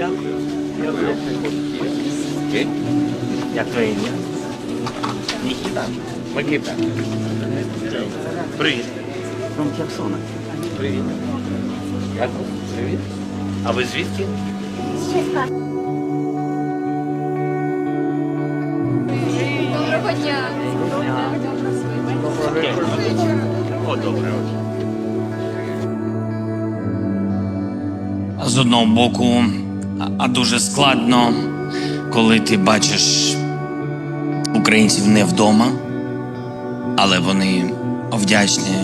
Дякую. Як твоє ім'я? Нікіта. Микита. Привіт. From Херсона. Привіт. Дякую. Привіт. А ви звідки? Доброго дня. О, добре. з одного боку, а- дуже складно, коли ти бачиш українців не вдома, але вони вдячні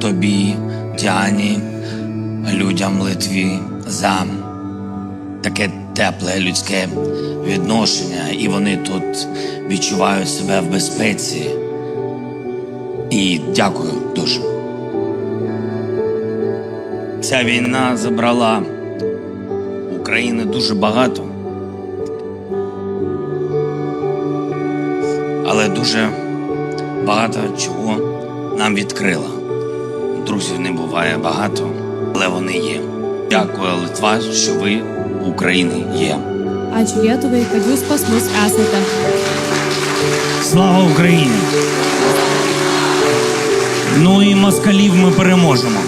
тобі, Діані, людям Литві за таке тепле людське відношення, і вони тут відчувають себе в безпеці. І дякую дуже. Ця війна забрала України дуже багато. Але дуже багато чого нам відкрила. Друзів не буває багато, але вони є. Дякую, Литва, що ви у Україні є. Ačiū Lietuvai, kad jūs pas mus esate. Слава Україні! Ну і москалів ми переможемо.